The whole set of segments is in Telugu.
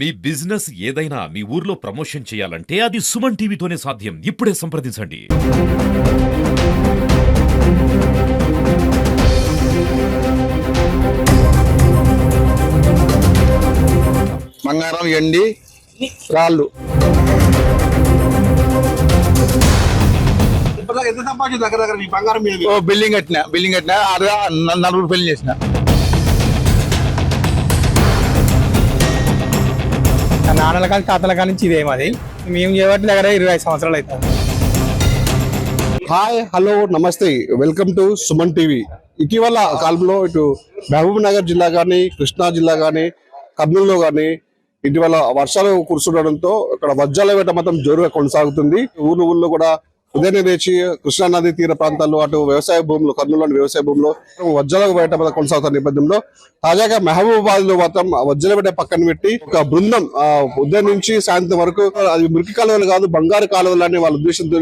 మీ బిజినెస్ ఏదైనా మీ ఊర్లో ప్రమోషన్ చేయాలంటే అది సుమన్ టీవీతోనే సాధ్యం. ఇప్పుడే సంప్రదించండి. బంగారం ఎండి రాళ్ళు. ఇప్పటిదాకా ఎంత సంపాదించు దగ్గర దగ్గర మీ బంగారం మీద? ఓ బిల్డింగ్ కట్టిన బిల్డింగ్ కట్టిన నలుగురు పెళ్ళి చేసిన. నాన్నల కానీ తాతల కానీ నుంచి ఇదే మాది. మేము చేయబట్టి దగ్గర ఇరవై సంవత్సరాలు అవుతుంది హాయ్ హలో నమస్తే. Welcome to Suman TV. ఇటీవల కాలంలో ఇటు మహబూబ్ నగర్ జిల్లా కానీ కృష్ణా జిల్లా కానీ కర్నూలులో కానీ ఇటీవల వర్షాలు కురుస్తుండడంతో ఇక్కడ వజ్రాల వేట మాత్రం జోరుగా కొనసాగుతుంది. ఊర్లు ఊళ్ళో కూడా ఉదయం లేచి కృష్ణా నది తీర ప్రాంతాల్లో అటు వ్యవసాయ భూములు కర్నూలులోని వ్యవసాయ భూములో వజ్రాల వేట మాత్రం కొనసాగుతున్న నేపథ్యంలో తాజాగా మహబూబాబాద్లో మాత్రం వజ్రాల వేట పక్కన పెట్టి ఒక బృందం ఉదయం నుంచి సాయంత్రం వరకు అది మురికి కాలువలు కాదు బంగారు కాలువలు అనే వాళ్ళ ఉద్దేశంతో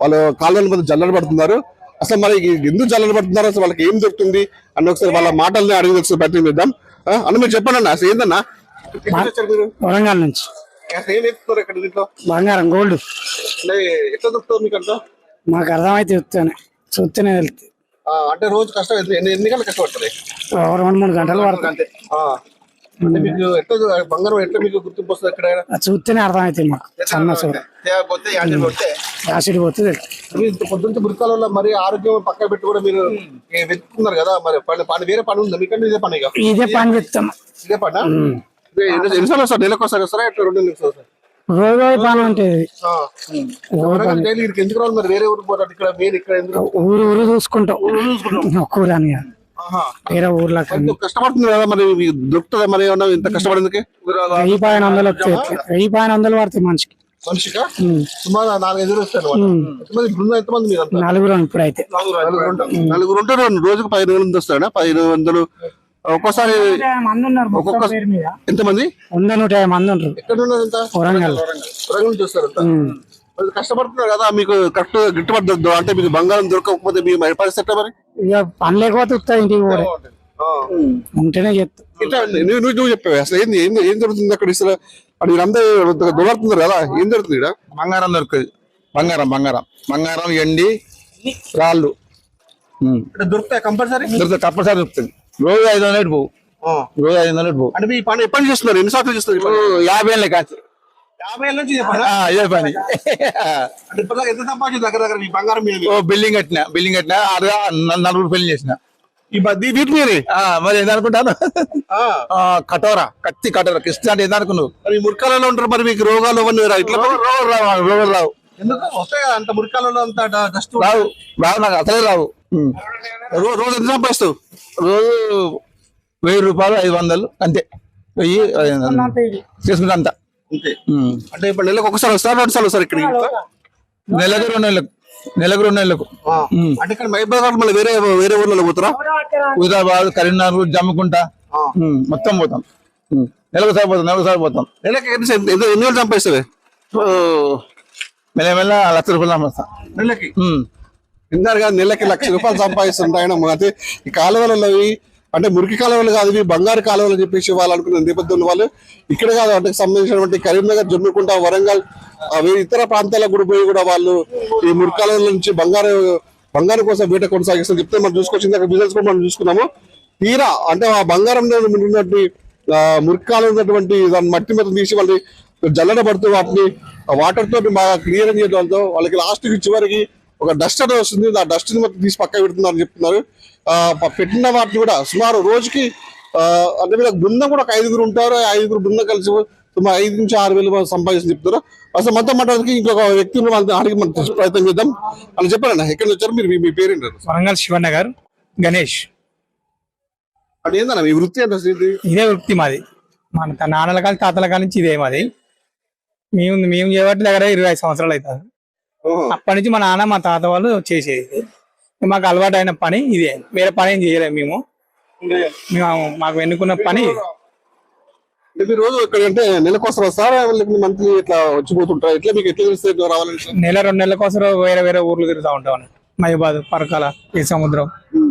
వాళ్ళు కాలువల మీద జల్లడ పడుతున్నారు. అసలు మరి ఎందుకు జల్లడ పడుతున్నారు? అసలు వాళ్ళకి ఏం దొరుకుతుంది? అని ఒకసారి వాళ్ళ మాటల్ని అడిగి ఒకసారి ప్రయత్నం చేద్దాం. అన్న మీరు చెప్పండి అన్న అసలు ఏందన్నా? వరంగల్ నుంచి. బంగారం గోల్డ్. ఎట్లా దొరుకుతుంది మీకు అంతా మాకు అర్థమైతే చూస్తేనే. చూస్తేనే వెళ్తే ఆ, అంటే రోజు కష్టం ఎన్ని- ఎన్ని ఎన్ని గంటలు కష్టపడతారు? రెండు మూడు గంటలు పడుతుంది. అంతే. ఆ. అంటే మీకు ఎట్లా బంగారం ఎట్లా మీకు గుర్తింపు వస్తుంది అది చూస్తేనే అర్థమవుతుంది మాకు. సన్న చూడ పోతే యాసిడ్ పోతే? తెలుస్తుంది. పొద్దున్న మురికాలలో మరి ఆరోగ్యం పక్కన పెట్టి కూడా మీరు ఏ, వెతుకుతున్నారు కదా మరి పని పని వేరే పని ఉందా? మీకంటే ఇదే పని ఇక? ఇదే పని చెప్తాం ఇదే పని? ఎన్నిసార్లు వస్తారు నెలకు వస్తారా? ఎట్లా రెండు నెలలకు వస్తారు రోజు రోజు పని ఎందుకు రావాలి మరి? వేరే పోతారు ఇక్కడ మీరు ఇక్కడ ఊరు ఊరు చూసుకుంటాం. ఒక్క ఊరు అని. వేరే ఊర్లో కష్టపడుతుంది కదా మరి? దొరుకుతుందా మరి ఏమన్నా? ఇంత కష్టపడేందుకు వెయ్యి పైన వందలు వచ్చాయి వెయ్యి పైన వందలు పడతాయి మనిషికి. మనిషిగా సుమారు నాలుగైదు ఎంతమంది మీరు నలుగురు ఇప్పుడైతే. నలుగురు ఉంటారు. నలుగురు ఉంటారు. రోజుకు పదిహేను వేల మంది వస్తారా పదిహేను వందలు ఒక్కోసారి మంది ఉన్నారు మొత్తం ఒక్కొక్క పేరు మీద. ఎంతమంది? వంద నూట యాభై మంది ఉంటారు ఎక్కడ వరంగల్. వరంగల్ మరి కష్టపడుతున్నారు కదా మీకు కరెక్ట్ గిట్టుబాటు అంటే మీకు బంగారం దొరకకపోతే మీ మరి పరిస్థితి మరి? ఇక పని లేకపోతే వస్తాయి ఇంటికి కూడా ఉంటేనే చెప్తా. నువ్వు నువ్వు చెప్పావు. అసలు ఏంది? ఏం ఏం జరుగుతుంది అక్కడ అసలు అక్కడ వీళ్ళందరూ దొరుకుతున్నారు కదా ఏం జరుగుతుంది ఇక్కడ? బంగారం దొరుకుతుంది బంగారం బంగారం. బంగారం ఎండి రాళ్ళు. దొరుకుతాయి కంపల్సరీ దొరుకుతుంది తప్పనిసరి దొరుకుతుంది రోజు ఐదు వందలు పోవు రోజు ఐదు వందలు పోవు అంటే మీ పని ఎప్పటి నుంచి చేస్తున్నారు? ఎన్ని సార్లు చేస్తున్నారు ఈ పని? యాభై ఏళ్ళ కాదు. యాభై ఏళ్ళ నుంచి చెప్పారా ఆ, ఇదే పని. అంటే ఇప్పటిదాకా ఎంత దగ్గర దగ్గర మీ బంగారం మీద ఓ బిల్డింగ్ కట్టిన బిల్డింగ్ కట్టిన అరగా న- నలుగురు పెళ్ళి చేసిన. ఈ వీటి ఆ, మరి ఏందనుకుంటాను ఆ. ఆ, కటోరా కత్తి కటోరా కృష్ణ అంటే ఏందనుకున్నావు మరి మురికాలలో ఉంటారు మరి మీకు రోగాలు అవన్నీ రా- ఇట్లా రోగం రావు రోగం రావు. ఎందుకు? వస్తాయి కదా అంత మురికాలలో అంత డస్ట్ రావు రావు నాకు అసలే రావు. రోజు రోజు ఎంత సంపాదిస్తావు? రోజు వెయ్యి రూపాయలు ఐదు వందలు అంతే. వెయ్యి చేసుకుంటా అంత. అంటే ఇప్పుడు నెలకు ఒకసారి వస్తారు రెండు సార్లు వస్తారు ఇక్కడికి? నెలకు రెండు నెలలకు. నెలకు రెండు నెలలకు. అంటే ఇక్కడ మళ్ళీ వేరే వేరే ఊర్లలో పోతారా? హుజాబాద్ కరీంనగర్ జమ్ముకుంట. మొత్తం పోతాం. నెలకు సారి పోతాం నెలకు సారి పోతాం. నెలకి ఎన్ని వేలు సంపాదిస్తావే? మెల్లమెల్ల లక్ష రూపాయలు అమ్మేస్తాం నెలకి. విన్నారు కదా నెలకి లక్ష రూపాయలు సంపాదిస్తుంటాయన అయితే ఈ కాలువలలో అంటే మురికి కాలువలు కాదు ఇవి బంగారు కాలువలు అని చెప్పేసి వాళ్ళు అనుకున్న నేపథ్యంలో వాళ్ళు ఇక్కడ కాదు అంటే సంబంధించినటువంటి కరీంనగర్ జమ్మికుంట వరంగల్ అవి ఇతర ప్రాంతాలకు కూడా పోయి కూడా వాళ్ళు ఈ మురికి కాలువల నుంచి బంగారు బంగారం కోసం వేట కొనసాగిస్తారు చెప్తే మనం చూసుకొచ్చింది అక్కడ బిజినెస్ కూడా మనం చూసుకున్నాము. తీరా అంటే ఆ బంగారం ఉన్నటువంటి మురికి ఉన్నటువంటి దాని మట్టి మీద తీసి వాళ్ళని జల్లడ పడుతూ వాటిని వాటర్ తోటి బాగా క్లియర్ చేయడంతో వాళ్ళకి లాస్ట్ చివరికి ఒక డస్ట్ అనేది వస్తుంది. ఆ డస్ట్ని మొత్తం తీసి పక్క పెడుతున్నారు అని చెప్తున్నారు. పెట్టిన వాటిని కూడా సుమారు రోజుకి అంటే వీళ్ళకి బృందం కూడా ఒక ఐదుగురు ఉంటారు. ఆ ఐదుగురు బృందం కలిసి సుమారు ఐదు నుంచి ఆరు వేలు సంపాదించి చెప్తారు. అసలు మొత్తం మాట్లాడడానికి ఇంకొక వాళ్ళని అడిగి మనం ప్రయత్నం చేద్దాం. అని చెప్పారండి ఎక్కడి నుంచి వచ్చారు? మీరు మీ- పేరేంటారు వరంగల్ శివనగర్ గణేష్. అంటే ఏందన్న? మీ వృత్తి అంటే? ఇదే వృత్తి మాది. మన నాన్నల కాలి తాతల కాలి నుంచి ఇదే మాది. మేము మేము చేయబట్టి దగ్గర ఇరవై ఐదు సంవత్సరాలు అవుతుంది. అప్పటి నుంచి మా నాన్న మా తాత వాళ్ళు చేసేది. మాకు అలవాటు అయిన పని ఇదే. వేరే పని ఏం చేయలేము మేము. మేము మాకు ఎన్నుకున్న పని. మీరు రోజు వస్తారా మంత్లీ ఇట్లా వచ్చిపోతుంటారా? ఎట్లా మీకు ఎట్లా తెలిస్తే నెల రెండు నెలల కోసం వేరే వేరే ఊర్లు తిరుగుతూ ఉంటాం. మహిబాద్ పరకాల ఈ సముద్రం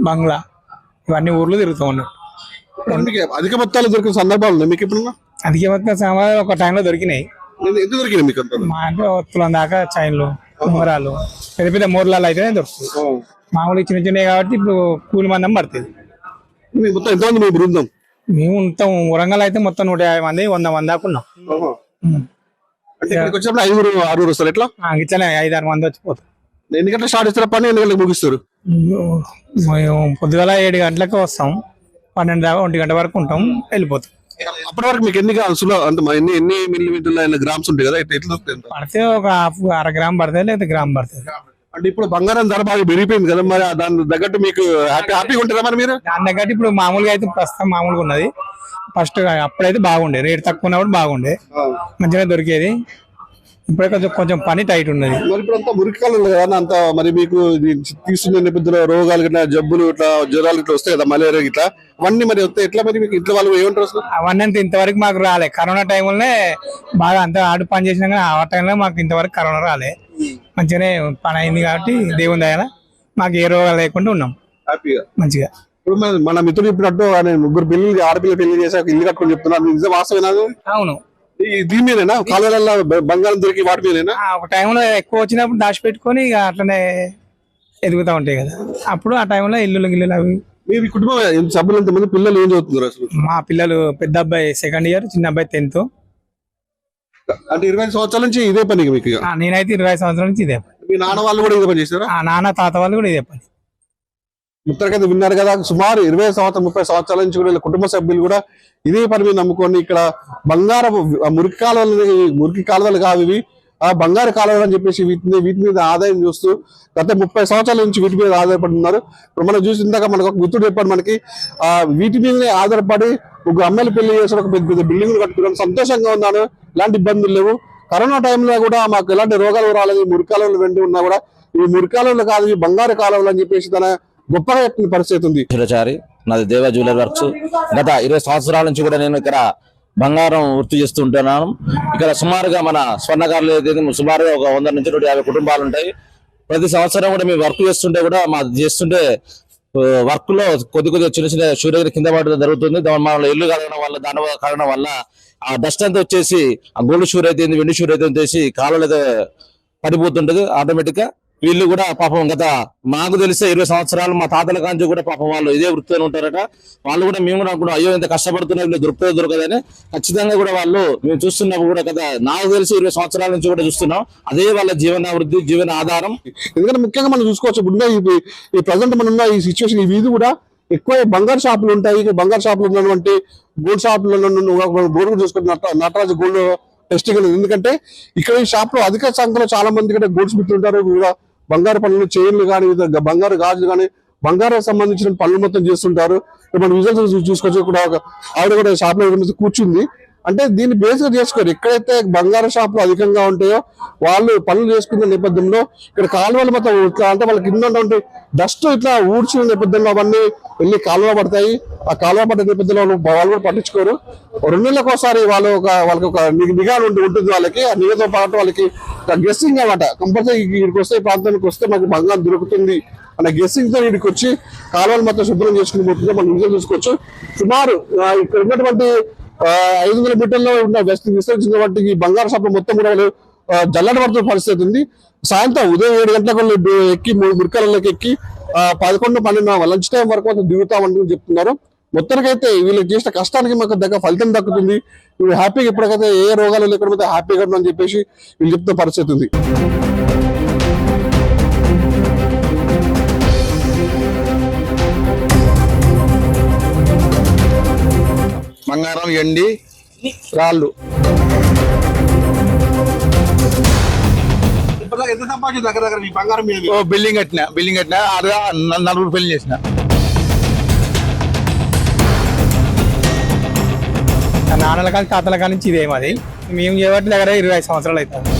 బంగ్లా ఇవన్నీ ఊర్లు తిరుగుతూ ఉన్నాం. అధిక మొత్తాలు దొరికిన సందర్భాలు ఉన్నాయి మీకు ఎప్పుడన్నా? అధిక మొత్తం ఒక టైంలో దొరికినాయి. ఎంత దొరికింది మీకు మా అంటే ఒత్తులం దాకా చైన్లు ఉంగరాలు పెద్ద పెద్ద మూరలాలు అయితేనే దొరుకుతుంది మామూలు చిన్న చిన్నవి కాబట్టి ఇప్పుడు కూలి మందం పడుతుంది. మీ బృందం? మేము మొత్తం వరంగల్ అయితే మొత్తం నూట యాభై మంది వంద మంది దాకా ఉన్నాం. వచ్చినప్పుడు ఐదుగురు ఆరుగురు వస్తారు ఎట్లా? ఇట్లనే ఐదు ఆరు మంది వచ్చిపోతాం ఎన్ని గంటలకు స్టార్ట్ చేస్తారా పని ఎన్ని గంటలకు ముగిస్తారు? మేము పొద్దుగల ఏడు గంటలకు వస్తాం. పన్నెండు దాకా ఒంటి గంట వరకు ఉంటాం వెళ్ళిపోతాం. అప్పటి వరకు మీకు ఎన్ని కాల్సులో అంటే ఎన్ని ఎన్ని మిల్లీమీటర్ల గ్రామ్స్ ఉంటాయి కదా? ఎట్లా ఎంత? పడితే ఒక హాఫ్ అర గ్రామ్ పడుతుంది లేదా గ్రామ్ పడుతుంది. అంటే ఇప్పుడు బంగారం ధర బాగా పెరిగిపోయింది కదా మరి దాని తగ్గట్టు మీకు హ్యాపీ హ్యాపీగా ఉంటారా మరి మీరు? దాని తగ్గట్టు ఇప్పుడు మామూలుగా అయితే ప్రస్తుతం మామూలుగా ఉన్నది. ఫస్ట్ అప్పుడైతే బాగుండే. రేట్ తక్కువ ఉన్నప్పుడు బాగుండే. మంచిగా దొరికేది. ఇప్పుడే కొంచెం కొంచెం పని టైట్ ఉన్నది. మరి ఇప్పుడు అంతా మురికి కాలం కదా అంత మరి మీకు ఇది తీసుకునే నేపథ్యంలో రోగాలు ఇట్లా జబ్బులు ఇట్లా జ్వరాలు ఇట్లా వస్తాయి కదా మలేరియా ఇట్లా అవన్నీ మరి వస్తాయి. ఎట్లా మరి మీకు ఇంట్లో వాళ్ళు ఏమంటారు అసలు? అవన్నీ అంత ఇంతవరకు మాకు రాలే. కరోనా టైంలోనే బాగా అంత ఆడు పని చేసినా కానీ ఆ టైంలో మాకు ఇంతవరకు కరోనా రాలే. మంచిగానే పని అయింది కాబట్టి దేవుని దయాల మాకు ఏ రోగాలు లేకుండా ఉన్నాం. హ్యాపీగా? మంచిగా. ఇప్పుడు మన మిత్రుడు చెప్పినట్టు ముగ్గురు పెళ్ళి ఆడపిల్ల పెళ్ళి చేశాక ఇల్లు కట్టుకొని చెప్తున్నారు. నిజం వాస్తవేనా అది? అవును. దీని మీదేనా? కాలువలలో బ- బంగారం దొరికి వాటి మీదేనా? ఒక టైంలో ఎక్కువ వచ్చినప్పుడు దాచిపెట్టుకొని ఇక అట్లనే ఎదుగుతూ ఉంటాయి కదా. అప్పుడు ఆ టైంలో ఇల్లులు గిల్లులు అవి. ఈ కుటుంబం సభ్యులు ఎంతమంది పిల్లలు ఏం చదువుతున్నారు అసలు? మా పిల్లలు పెద్ద అబ్బాయి సెకండ్ ఇయర్ చిన్న అబ్బాయి టెన్త్ అంటే ఇరవై సంవత్సరాల నుంచి ఇదే పని మీకు. నేనైతే ఇరవై సంవత్సరాల నుంచి ఇదే పని. మీ నాన్న వాళ్ళు కూడా ఇదే పని చేస్తారా ఆ నాన్న తాత వాళ్ళు కూడా ఇదే పని. ముత్తరకైతే విన్నారు కదా. సుమారు ఇరవై సంవత్సరం ముప్పై సంవత్సరాల నుంచి కూడా కుటుంబ సభ్యులు కూడా ఇదే పని మీద నమ్ముకొని ఇక్కడ బంగారపు మురికి కాలువలు మురికి కాలువలు కావు ఇవి. ఆ బంగారు కాలువలు అని చెప్పేసి వీటిని వీటి మీద ఆదాయం చూస్తూ గత ముప్పై సంవత్సరాల నుంచి వీటి మీద ఆధారపడి ఇప్పుడు మనం చూసి ఇందాక మనకు ఒక మిత్రుడు చెప్పాడు మనకి ఆ వీటి మీదనే ఆధారపడి ఒక అమ్మాయిలు పెళ్ళి చేసి ఒక పెద్ద పెద్ద బిల్డింగ్లు కట్టుకున్నాం. సంతోషంగా ఉన్నాను. ఎలాంటి ఇబ్బందులు లేవు. కరోనా టైంలో కూడా మాకు ఎలాంటి రోగాలు రాలేదు. మురికాలంలో కాలువలు ఉన్నా కూడా ఈ మురికాలంలో కాదు ఈ బంగారు కాలువలు అని చెప్పేసి తన గొప్పగా చెప్పిన పరిస్థితి ఉంది. శిలచారి నాది దేవ జ్యువెలర్ వర్క్స్. గత ఇరవై సంవత్సరాల నుంచి కూడా నేను ఇక్కడ బంగారం వృత్తి చేస్తూ ఉంటున్నాను. ఇక్కడ సుమారుగా మన స్వర్ణకారులు ఏదైతే సుమారుగా ఒక వంద నుంచి నూట యాభై కుటుంబాలు ఉంటాయి. ప్రతి సంవత్సరం కూడా మేము వర్క్ చేస్తుంటే కూడా మా చేస్తుంటే వర్క్లో కొద్ది కొద్దిగా చిన్న చిన్న సూర్యగిరి కింద పడడం జరుగుతుంది. దాని మన ఇల్లు కలగడం వల్ల దాని వల్ల కారణం వల్ల ఆ డస్ట్ అంతా వచ్చేసి ఆ గోల్డ్ షూర్ అయితే వెండి షూర్ అయితే వచ్చేసి కాలువలు అయితే పడిపోతుంటది ఆటోమేటిక్గా వీళ్ళు కూడా పాపం గత మాకు తెలిసే ఇరవై సంవత్సరాలు మా తాతల కాంచి కూడా పాపం వాళ్ళు ఇదే వృత్తిలో ఉంటారట. వాళ్ళు కూడా మేము కూడా అనుకున్నాం అయ్యో ఇంత కష్టపడుతున్నారు వీళ్ళు దొరకదని. ఖచ్చితంగా కూడా వాళ్ళు మేము చూస్తున్నప్పుడు కూడా కదా నాకు తెలిసి ఇరవై సంవత్సరాల నుంచి కూడా చూస్తున్నాం. అదే వాళ్ళ జీవనాభివృద్ధి జీవన ఆధారం. ఎందుకంటే ముఖ్యంగా మనం చూసుకోవచ్చు ఇప్పుడు ఈ- ప్రజెంట్ మన ఉన్న ఈ సిచ్యువేషన్ ఈ వీధి కూడా ఎక్కువ బంగారు షాపులు ఉంటాయి. బంగారు షాపులు ఉన్నటువంటి గోల్డ్ షాపులలో గోల్డ్ చూసుకుంటే నటరాజు గోల్డ్ టెస్టింగ్ ఎందుకంటే ఇక్కడ ఈ షాప్లో అధిక సంఖ్యలో చాలా మంది ఇక్కడ గోల్డ్స్ మిత్రులు కూడా బంగారు పనులు చైన్లు కానీ బంగారు గాజులు కానీ బంగారం సంబంధించిన పనులు మొత్తం చేస్తుంటారు. ఇప్పుడు మనం విజువల్స్ చూసుకోవచ్చు ఆవిడ కూడా షాప్లో మీద కూర్చుంది. అంటే దీన్ని బేసిక్ చేసుకోరు. ఎక్కడైతే బంగారు షాపులు అధికంగా ఉంటాయో వాళ్ళు పనులు చేసుకునే నేపథ్యంలో ఇక్కడ కాలువలు మొత్తం అంటే వాళ్ళకి కింద డస్ట్ ఇట్లా ఊడ్చిన నేపథ్యంలో అవన్నీ వెళ్ళి కాలువ పడతాయి. ఆ కాలువ పడ్డ నేపథ్యంలో వాళ్ళు వాళ్ళు కూడా పట్టించుకోరు. రెండు నెలలకు ఒకసారి వాళ్ళు ఒక వాళ్ళకి ఒక ని- నిఘా ఉండి ఉంటుంది వాళ్ళకి. ఆ నిఘతో పాటు వాళ్ళకి గెస్సింగ్ అనమాట. కంపల్సరీ ఇక్కడికి వస్తే ఈ ప్రాంతానికి వస్తే మాకు బంగారం దొరుకుతుంది అనే గెస్సింగ్తో ఇక్కడికి వచ్చి కాలువలు మొత్తం శుభ్రం చేసుకుని పోతుంటే మనం నిజం చూసుకోవచ్చు. సుమారు ఇక్కడ ఉన్నటువంటి ఐదు వందల మీటర్లో ఉన్న వెస్ట్ విస్తరించినటువంటి ఈ బంగారు షాపులు మొత్తం కూడా వాళ్ళు పడుతున్న పరిస్థితి ఉంది. సాయంత్రం ఉదయం ఏడు గంటలకు ఎక్కి మూడు మురికాలలోకి ఎక్కి పదకొండు పన్నెండు లంచ్ టైం వరకు దిగుతామని చెప్తున్నారు. మొత్తానికైతే వీళ్ళకి చేసిన కష్టానికి మాకు దగ్గర ఫలితం దక్కుతుంది. వీళ్ళు హ్యాపీగా ఇప్పటికైతే ఏ రోగాలు లేకుండా హ్యాపీగా ఉన్నామని చెప్పేసి వీళ్ళు చెప్తున్న పరిస్థితి ఉంది. బంగారం ఎండి రాళ్ళు. ఎంత సంపాదించి దగ్గర దగ్గర మీ బంగారం మీద? ఓ బిల్డింగ్ కట్టిన బిల్డింగ్ కట్టిన నలుగురు పెళ్ళి చేసిన. నాన్నల కానీ తాతల కానీ ఇదే మాది. మేము చేయబట్టి దగ్గర ఇరవై సంవత్సరాలు అవుతుంది.